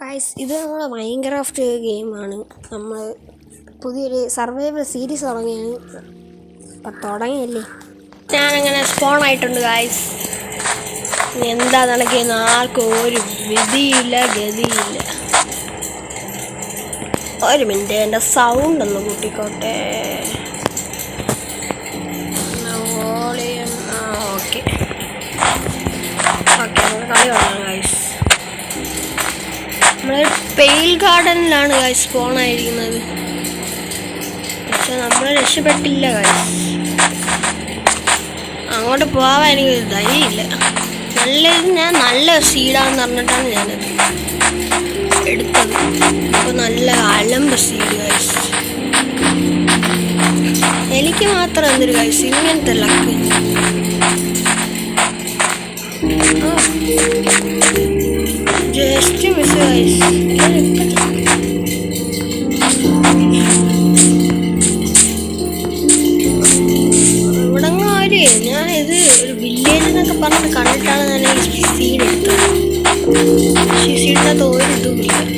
Guys ഇത് നമ്മുടെ Minecraft ഗെയിമാണ് നമ്മൾ പുതിയൊരു സർവൈവൽ സീരീസ് തുടങ്ങിയാണ്. അപ്പം തുടങ്ങിയല്ലേ? ഞാനങ്ങനെ സ്പോൺ ആയിട്ടുണ്ട് ഗൈസ് എന്താ നടക്കുന്ന ആർക്കും ഒരു വിധിയില്ല ഗതിയില്ല. ഒരു മിനിറ്റ് എന്റെ സൗണ്ട് ഒന്ന് കൂട്ടിക്കോട്ടെ. ഓക്കെ ഓക്കെ കളി തുടങ്ങാം ഗൈസ് നമ്മൾ പെയിൽ ഗാർഡനിലാണ് ഗൈസ് പോണായിരിക്കുന്നത് പക്ഷെ നമ്മൾ രക്ഷപ്പെട്ടില്ല ഗൈസ് അങ്ങോട്ട് പോവാൻ എനിക്ക് ധൈര്യമില്ല. നല്ല ഞാൻ നല്ല സീഡാന്ന് പറഞ്ഞിട്ടാണ് ഞാനത് എടുത്തത്. അപ്പോൾ നല്ല അലമ്പ് സീഡ് ഗൈസ് എനിക്ക് മാത്രം എന്തൊരു ഗൈസ് ഇങ്ങനത്തെ ലക്ക് ജസ്റ്റ് മിസ് ഗൈസ് ഇവിടങ്ങ ഒരു ഞാൻ ഇത് ഒരു വില്ലേജ് എന്നൊക്കെ പറഞ്ഞിട്ട് കണ്ടിട്ടാണ് ഞാൻ ഈ സീഡ് എടുത്തത് പക്ഷേ സീഡിനകത്ത് ഒരു ഇതുമില്ല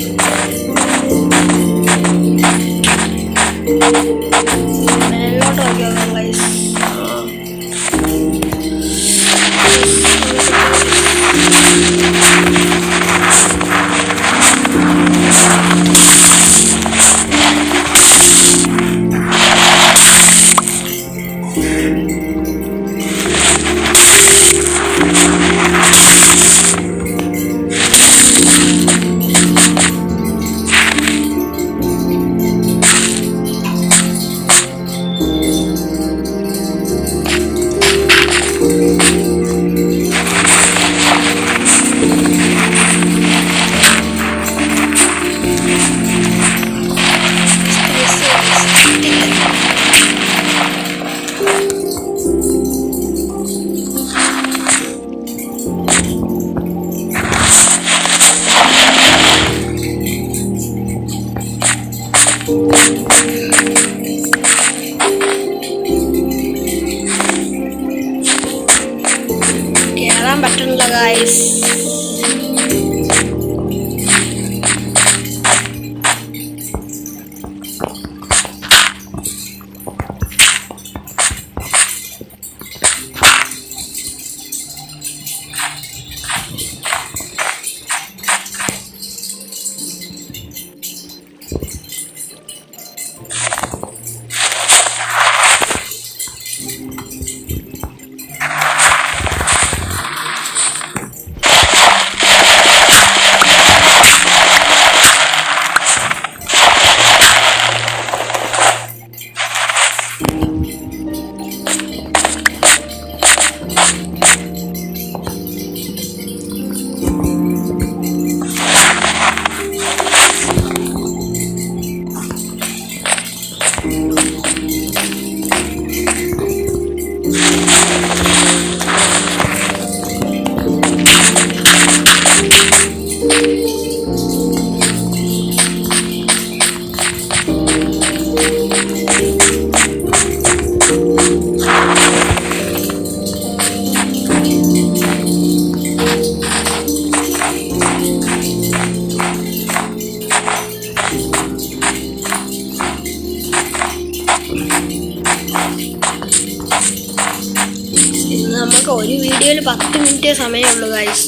നമുക്ക് ഒരു വീഡിയോയിൽ പത്ത് മിനിറ്റ് സമയമുള്ളൂ ഗൈസ്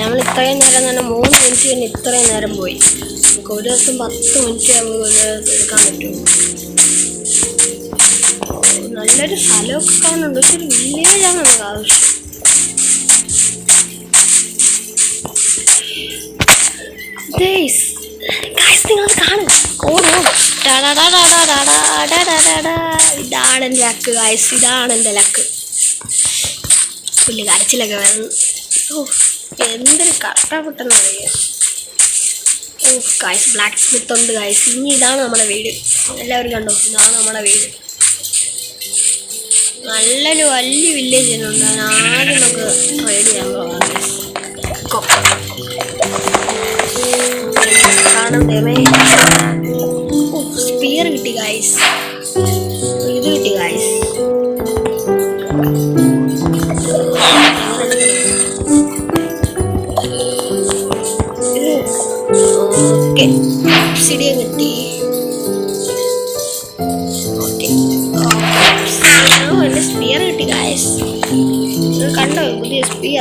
നമ്മൾ ഇത്രയും നേരം തന്നെ മൂന്ന് മിനിറ്റ് തന്നെ ഇത്രയും നേരം പോയി. നമുക്ക് ഒരു ദിവസം പത്ത് മിനിറ്റ് നമുക്ക് ഒരു എടുക്കാൻ പറ്റും. നല്ലൊരു സ്ഥലമൊക്കെ കാണുന്നുണ്ട്. പക്ഷെ ഒരു വില്ലേജാണ് നമുക്ക് ആവശ്യം. ഇതാണ് എന്റെ ലക്ക് ഗായ്സ് ഇതാണ് എന്റെ ലക്ക് പുല്ല് കരച്ചിലൊക്കെ വരുന്നു ഓ എന്തൊരു കഷ്ടപ്പെട്ടെന്ന് അറിയാം ഓ കായ്സ് ബ്ലാക്ക് സ്മിത്ത് ഉണ്ട് കായ്സ് ഇനി ഇതാണ് നമ്മുടെ വീട്. എല്ലാവരും കണ്ടോ? ഇതാണ് നമ്മുടെ വീട്. നല്ലൊരു വലിയ വില്ലേജ് തന്നെ ആദ്യം നമുക്ക് റൈഡ് ചെയ്യാൻ പോകാം. കാണാം ദൈവമേ. സ്പിയർ കിട്ടി കായ്സ് ഇത് കിട്ടി ഗൈസ്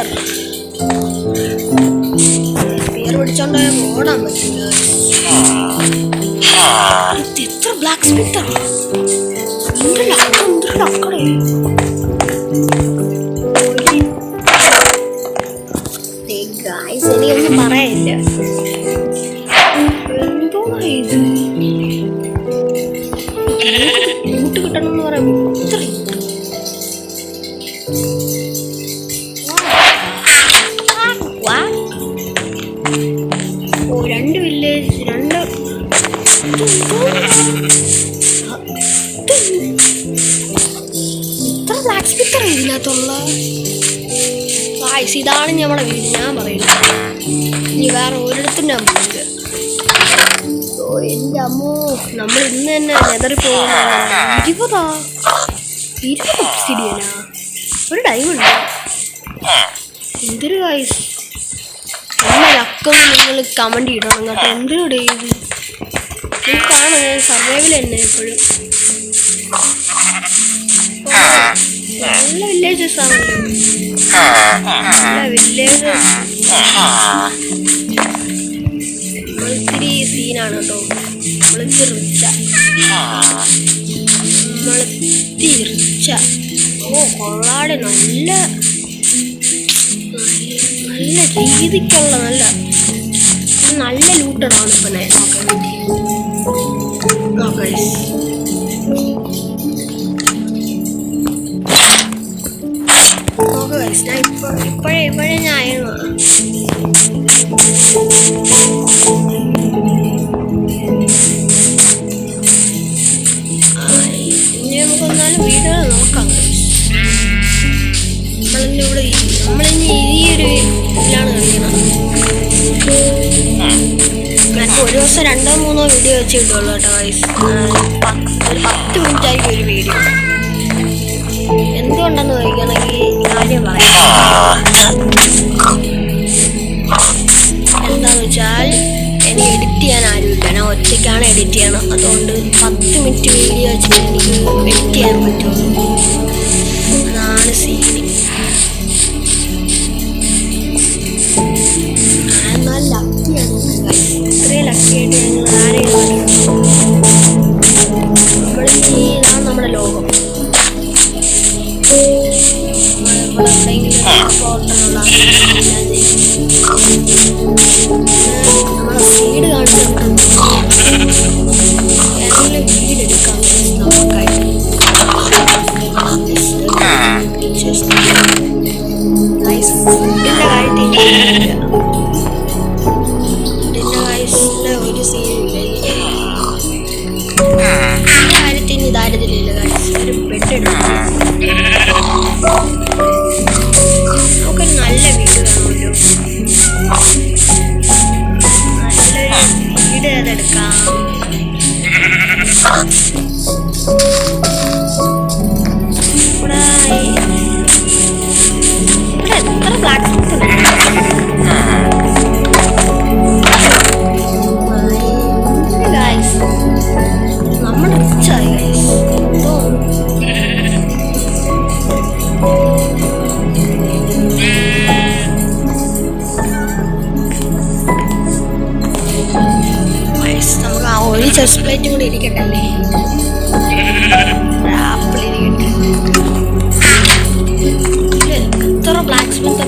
പുതിയ സ്പിയർ സ്പിയർ പിടിച്ചോണ്ട് ഓടാൻ പറ്റില്ല എത്ര ബ്ലാക്ക് സ്മിത്തർ ഇതാണ് ഞമ്മടെ വീട്. ഞാൻ പറയുന്നത്. ഇനി വേറെ ഒരിടത്തും ഞാൻ പോയില്ല എന്റെ അമ്മോ. നമ്മൾ ഇന്ന് തന്നെ നെതറി പോകുന്ന ഇരുപതാ? ഒരു ടൈമുണ്ട് എന്തൊരു ഗായ്സ് എന്നെ നിങ്ങൾ കമന്റ് ഇടണം കേട്ടോ. എന്തിനോടെ ഇത്? നിങ്ങൾക്കാണ് ഞാൻ സർവൈവൽ തന്നെ എപ്പോഴും നല്ല വില്ലേജസ് ആണല്ലോ നല്ല വില്ലേജസ് നമ്മളിത്തിരി സീനാണ് കേട്ടോ. നമ്മളിത്തിരി റിച്ച നമ്മളിത്തിരി റിച്ച ഓ കൊള്ളാടെ. നല്ല നല്ല രീതിക്കുള്ള നല്ല നല്ല ലൂട്ടറാണ് ഇപ്പൊ ഞാൻ നോക്കാൻ വേണ്ടി നോക്കാം നോക്കുക ഞാൻ ഇപ്പൊ ഇപ്പോഴേ ഇപ്പോഴേ ഞാൻ ആയിരുന്നു ഇനി നമുക്ക് വീടുകൾ നോക്കാം നമ്മളിന്നിവിടെ നമ്മളിനി ദിവസം രണ്ടോ മൂന്നോ വീഡിയോ വെച്ച് കിട്ടുള്ളൂ കേട്ടോ വൈസ് ഒരു പത്ത് മിനിറ്റ് ആയിരിക്കും ഒരു വീഡിയോ എന്തുകൊണ്ടെന്ന് ചോദിക്കണമെങ്കിൽ കാര്യം പറയാം എന്താന്ന് വെച്ചാൽ എനിക്ക് എഡിറ്റ് ചെയ്യാൻ ആരുമില്ല ഞാൻ ഒറ്റയ്ക്കാണ് എഡിറ്റ് ചെയ്യണം അതുകൊണ്ട് പത്ത് മിനിറ്റ് വീഡിയോ വെച്ചിട്ട് എനിക്ക് എഡിറ്റ് ചെയ്യാൻ പറ്റുള്ളൂ. അതാണ് സീന് experimented ചെസ്റ്റ് പ്ലേറ്റും കൂടി ഇരിക്കട്ടെ. ആപ്പിൾ ഇരിക്കട്ടെ എത്ര ബ്ലാക്ക് സ്മിത്ത്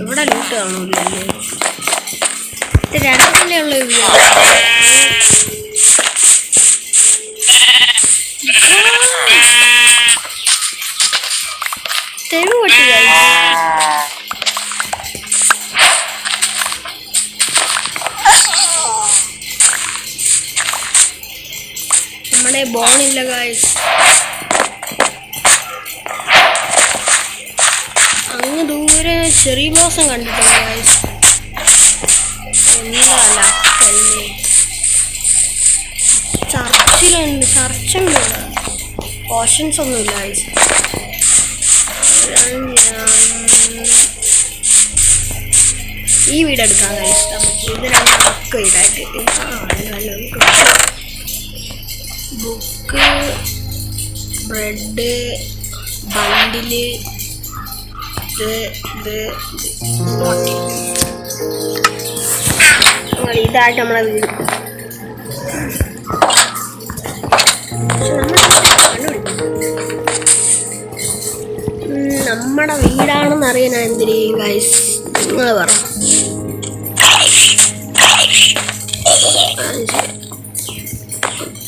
ഇവിടെ ലൂട്ട് കാണൂലല്ലേ ഇത് രണ്ടല്ലേ ഉള്ള തെരുവ് പൊട്ടി നമ്മുടെ ബോണില്ല കായ് അങ്ങ് ദൂരെ ചെറിയ ബ്ലോസം കണ്ടിട്ടുണ്ട് ചർച്ചിലുണ്ട് ചർച്ചുണ്ട്. ഓഷൻസ് ഒന്നുമില്ല ഗൈസ് ഈ വീട് എടുക്കാം ഇഷ്ടം നമുക്ക് ബുക്ക് വീടായിട്ട് ബുക്ക് ബ്രെഡ് ബണ്ടിൽ ഇത് ഇത് ഇതായിട്ട് നമ്മളെ വീട്. നമ്മുടെ വീടാണെന്ന് അറിയാൻ എന്തിരി ഗൈസ് നിങ്ങൾ പറ.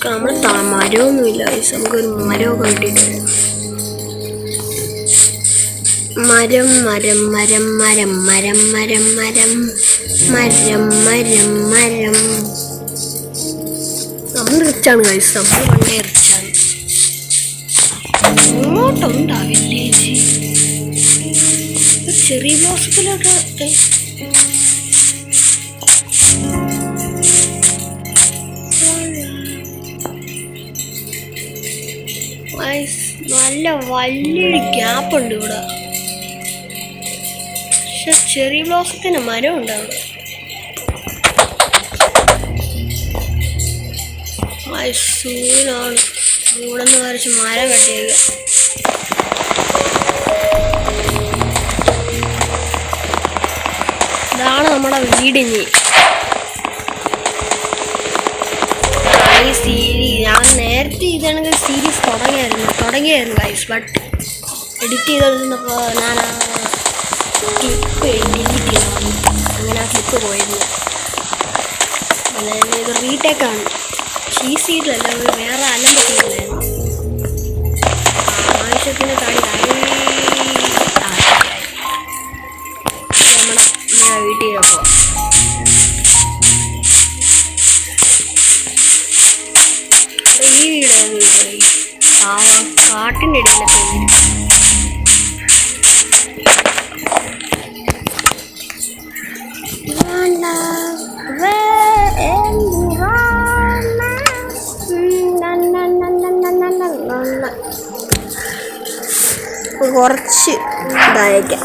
നമ്മൾ മരമൊന്നുമില്ല ഗൈസ് നമുക്കൊരു മരമൊക്കെ കിട്ടിയിട്ടുണ്ട് മരം മരം മരം മരം മരം മരം മരം മരം മരം മരം. നമ്മൾ റിച്ചാണ് കഴിച്ചത് നമ്മൾ പണ്ടേ റിച്ചാണ് ഇങ്ങോട്ടുണ്ടാ വില്ലേജ് ചെറിയ ബ്ലോസത്തിലൊക്കെ നല്ല വലിയ ഗ്യാപ്പ് ഉണ്ട് ഇവിടെ. പക്ഷെ ചെറിയ ബ്ലോസത്തിന് മരം ഉണ്ടാവും. ഇവിടെ നിന്ന് വരച്ച് മരം കട്ടിയത് ഇതാണ് നമ്മുടെ വീടിന് ഞാൻ നേരത്തെ ഇതാണെങ്കിൽ സീരീസ് തുടങ്ങിയായിരുന്നു. തുടങ്ങിയായിരുന്നു ഗൈസ് ബട്ട് എഡിറ്റ് ചെയ്തപ്പോൾ ഞാൻ ക്ലിപ്പ് ഡിലീറ്റ് അങ്ങനെ ആ ക്ലിപ്പ് പോയിരുന്നു. അതായത് ഇത് റീടേക്കാണ് ഈ സീരിയലല്ല വേറെ അലമ്പ സീരിയലായിരുന്നു ആവശ്യത്തിന് തടി കുറച്ച് ഇതായേക്കാം.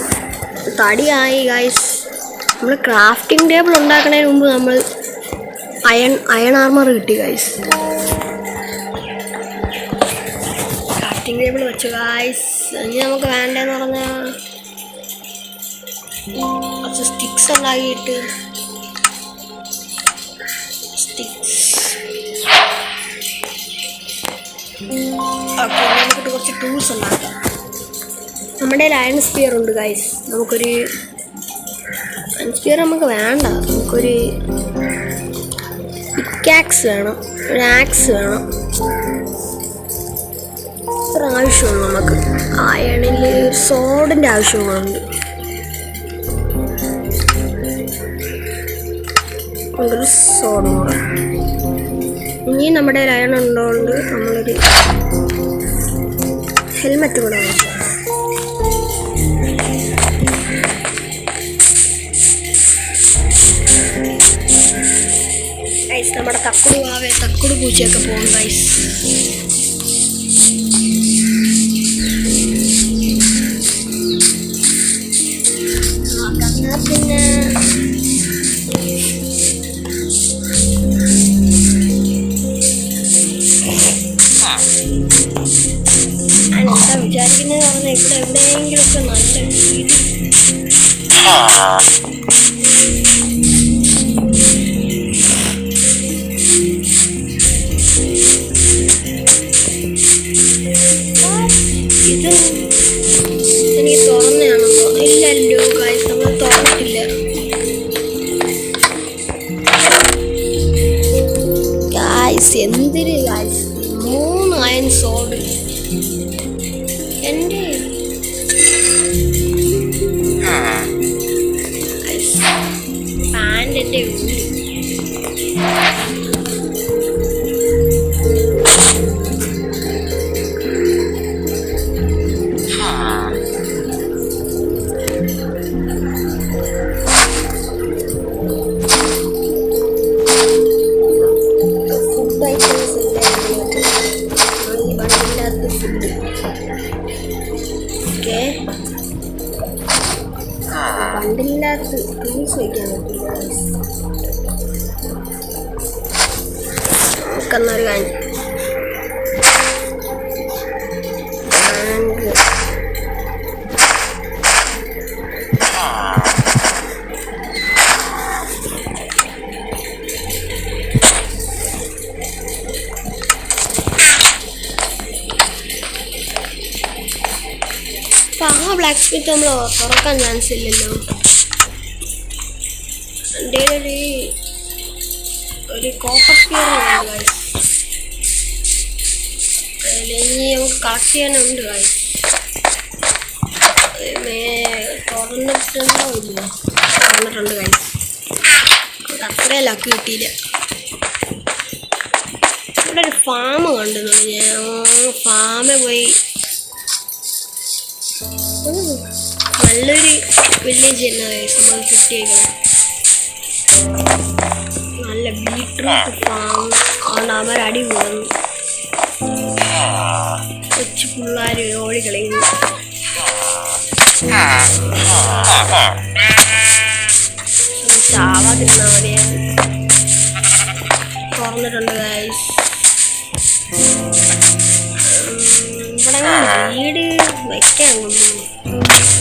തടിയായി ഗൈസ് നമ്മൾ ക്രാഫ്റ്റിംഗ് ടേബിൾ ഉണ്ടാക്കുന്നതിന് മുമ്പ് നമ്മൾ അയൺ അയൺ ആർമർ കിട്ടി ഗൈസ് ക്രാഫ്റ്റിംഗ് ടേബിൾ വെച്ചു ഗൈസ് ഇനി നമുക്ക് വേണ്ടതെന്ന് പറഞ്ഞാൽ കുറച്ച് സ്റ്റിക്സ് ഉണ്ടാക്കിയിട്ട്. സ്റ്റിക്സ് അപ്പോൾ നമുക്ക് കുറച്ച് ടൂൾസ് ഉണ്ടാക്കാം. നമ്മുടെ ലയൺ സ്പിയർ ഉണ്ട് ഗൈസ് നമുക്കൊരു ലയൺ സ്പിയർ നമുക്ക് വേണ്ട. നമുക്കൊരു പിക്കാക്സ് വേണം ഒരു ആക്സ് വേണം. ആവശ്യമുള്ളൂ നമുക്ക്. അയണിൽ സോഡിന്റെ ആവശ്യങ്ങളുണ്ട് നമുക്കൊരു സോഡ് കൂടെ ഇനി നമ്മുടെ ലയൺ ഉണ്ടോണ്ട് നമ്മളൊരു ഹെൽമെറ്റ് കൂടെ വാങ്ങിച്ചു നമ്മുടെ തക്കുടു ആവെ തക്കുടു പൂച്ചയൊക്കെ പോകും ഗൈസ് പിന്നെ. വിചാരിക്കുന്നത് പറഞ്ഞാൽ ഇവിടെ എവിടെയെങ്കിലുമൊക്കെ നല്ല വീട് ഞാൻ സോൾഡ് എന്റെ പാന്റ് എന്റെ ടൂൾസ് വയ്ക്കാൻ പറ്റില്ല. നമുക്കെന്നൊരു കാര്യം ബാങ്ക് അപ്പൊ ആ ബ്ലാക്ക് സ്മിത്ത് നമ്മൾ തുറക്കാൻ ചാൻസ് ഇല്ലല്ലോ ഒരു കോപ്പർ സ്പിയർ ഇനി നമുക്ക് കളക്ട് ചെയ്യാനുണ്ട് കാര്യം തുറന്നിട്ടുണ്ടോ ഇല്ല. തുറന്നിട്ടുണ്ട് കാര്യം അത്രേ ലക്ക് കിട്ടിയില്ല. ഇവിടെ ഒരു ഫാം കണ്ടു ഞാൻ ഫാമിൽ പോയി. നല്ലൊരു വില്ലേജ് തന്നെ നമ്മൾ കിട്ടിയേക്കണം. നല്ല ബീറ്റ്റൂട്ട് ഫാം അതുകൊണ്ട് അവർ അടിപൊളി കൊച്ചു പിള്ളേർ ഓടി കളയുന്നു ഒന്ന് ചാവാതിരുന്നാ മതിയായിരുന്നു. തുറന്നിട്ടുണ്ട് ഇവിടെ വീട് വയ്ക്കാൻ കൊണ്ടുപോകും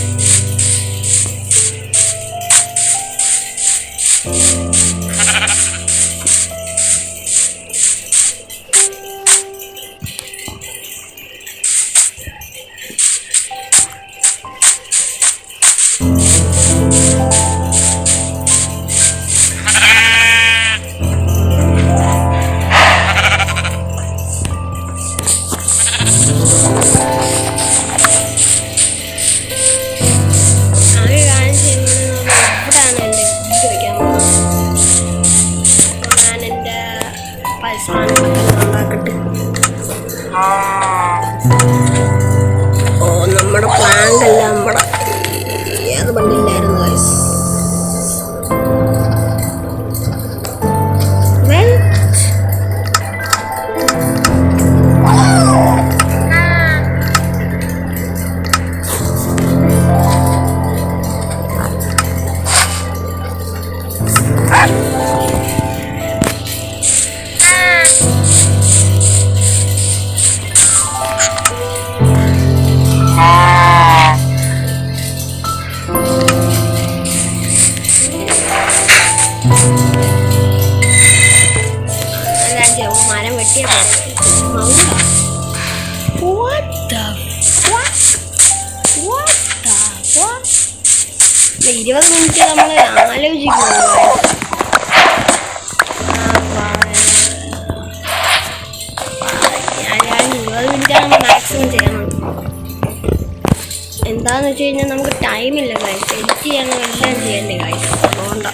ചെയ്യണം എല്ലാം ചെയ്യണ്ടേ കാര്യം അതുകൊണ്ട.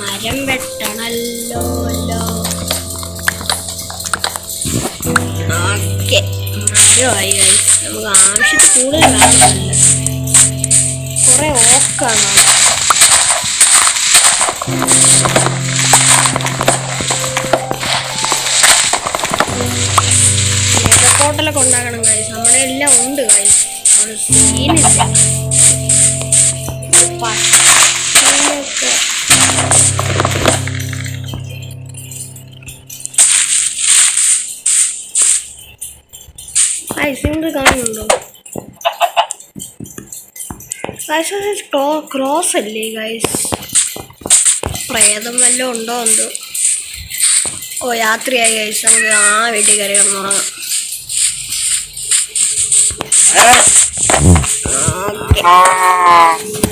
മരം വെട്ടണല്ലോ അല്ലോ. ഓക്കെ. മരമായി. നമുക്ക് ആവശ്യത്തിൽ കൂടുതൽ വേണമെന്നില്ല കുറെ ഓക്കാണ് കോട്ടലൊക്കെ ഉണ്ടാക്കണം കാര്യം നമ്മുടെ എല്ലാം ഉണ്ട് കാര്യം സീനില്ല ഐസിംഗ് കാണുന്നുണ്ടോ? ക്രോസ് അല്ലേ ഗൈസ് പ്രേതം വല്ലതും ഉണ്ടോ എന്തോ? ഓ രാത്രിയായി ഗൈസ് നമുക്ക് ആ വീട്ടിൽ കയറി കിടന്നുറങ്ങാം. ഓക്കെ